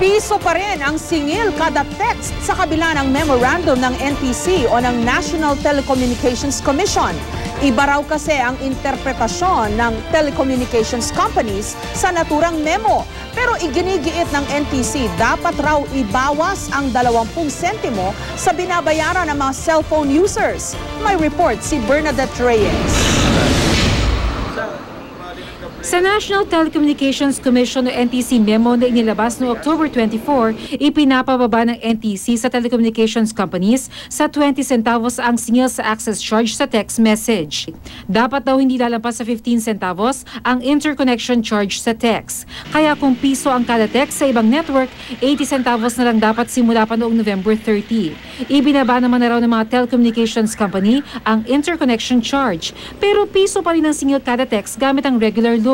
Piso pa rin ang singil kada text sa kabila ng memorandum ng NTC o ng National Telecommunications Commission. Iba raw kasi ang interpretasyon ng telecommunications companies sa naturang memo. Pero iginigiit ng NTC, dapat raw ibawas ang 20 sentimo sa binabayaran ng mga cellphone users. May report si Bernadette Reyes. Sa National Telecommunications Commission o NTC memo na inilabas noong October 24, ipinapababa ng NTC sa telecommunications companies sa 20 centavos ang singil sa access charge sa text message. Dapat daw hindi lalampas sa 15 centavos ang interconnection charge sa text. Kaya kung piso ang kada text sa ibang network, 80 centavos na lang dapat simula pa noong November 30. Ibinaba naman na raw ng mga telecommunications company ang interconnection charge. Pero piso pa rin ang singil kada text gamit ang regular load.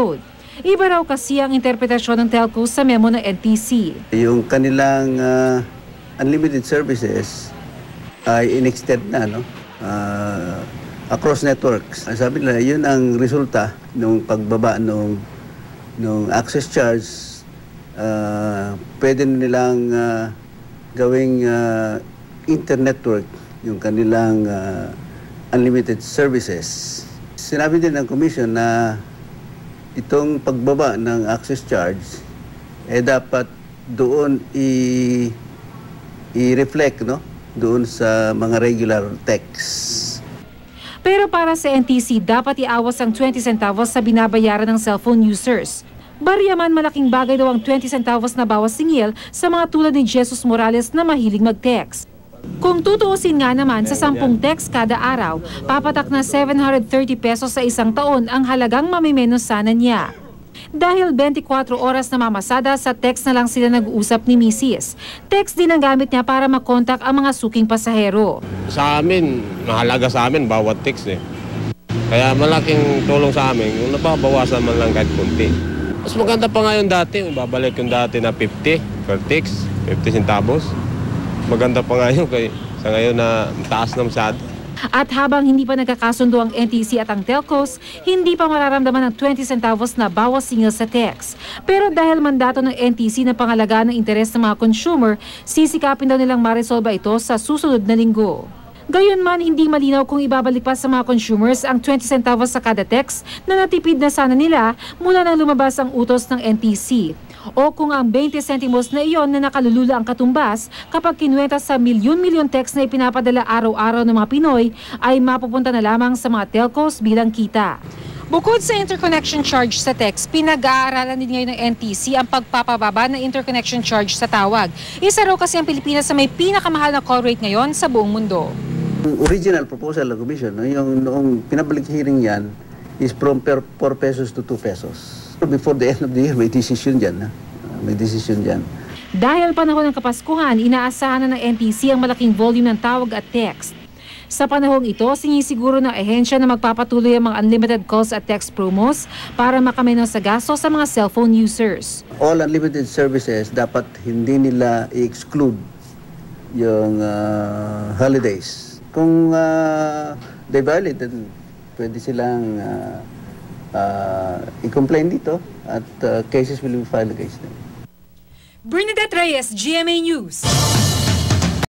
Iba raw kasi ang interpretasyon ng telco sa memo ng NTC. Yung kanilang ah, unlimited services ay in-extend na no? Ah, across networks. Sabi nila, yun ang resulta ng pagbaba ng nung access charge. ah, pwede nilang ah, gawing ah, internetwork yung kanilang ah, unlimited services. Sinabi din ng commission na itong pagbaba ng access charge eh dapat doon i i-reflect no doon sa mga regular texts. Pero para sa NTC, dapat iawas ang 20 centavos sa binabayaran ng cellphone users. Bariyaman malaking bagay daw ang 20 centavos na bawas singil sa mga tulad ni Jesus Morales na mahilig mag-text. Kung tutuusin nga naman sa 10 text kada araw, papatak na 730 pesos sa isang taon ang halagang mamimenos sana niya. Dahil 24 oras na mamasada sa text na lang sila nag-uusap ni Mrs. Text din ang gamit niya para makontak ang mga suking pasahero. Sa amin, mahalaga sa amin bawat text eh. Kaya malaking tulong sa amin kung nababawasan man lang kahit kunti. Mas maganda pa nga yung dati, babalik yung dati na 50 per text, 50 centavos. Maganda pa nga yun kay, sa ngayon na taas na masyado. At habang hindi pa nagkakasundo ang NTC at ang telcos, hindi pa mararamdaman ng 20 centavos na bawas singil sa text. Pero dahil mandato ng NTC na pangalagaan ng interes ng mga consumer, sisikapin daw nilang maresolba ito sa susunod na linggo. Gayunman, hindi malinaw kung ibabalik pa sa mga consumers ang 20 centavos sa kada text na natipid na sana nila mula nang lumabas ang utos ng NTC. O kung ang 20 centimos na iyon na nakalulula ang katumbas kapag kinuwenta sa milyon-milyon text na ipinapadala araw-araw ng mga Pinoy ay mapupunta na lamang sa mga telcos bilang kita. Bukod sa interconnection charge sa text, pinag-aaralan din ngayon ng NTC ang pagpapababa ng interconnection charge sa tawag. Isa raw kasi ang Pilipinas sa may pinakamahal na call rate ngayon sa buong mundo. Original proposal ng commission, no, yung noong pinabalik hearing yan, is from per 4 pesos to 2 pesos. Before the end of the year, may decision dyan. Ha? May decision dyan. Dahil panahon ng Kapaskuhan, inaasahan na ng NTC ang malaking volume ng tawag at text. Sa panahong ito, sinisiguro ng ehensya na magpapatuloy ang mga unlimited calls at text promos para makameno sa gasto sa mga cellphone users. All unlimited services, dapat hindi nila i-exclude yung ah, holidays. Kung uh, they violate, then pwede silang ah, ah, i-complain dito at ah, cases will be filed against them. Bernadette Reyes, GMA News.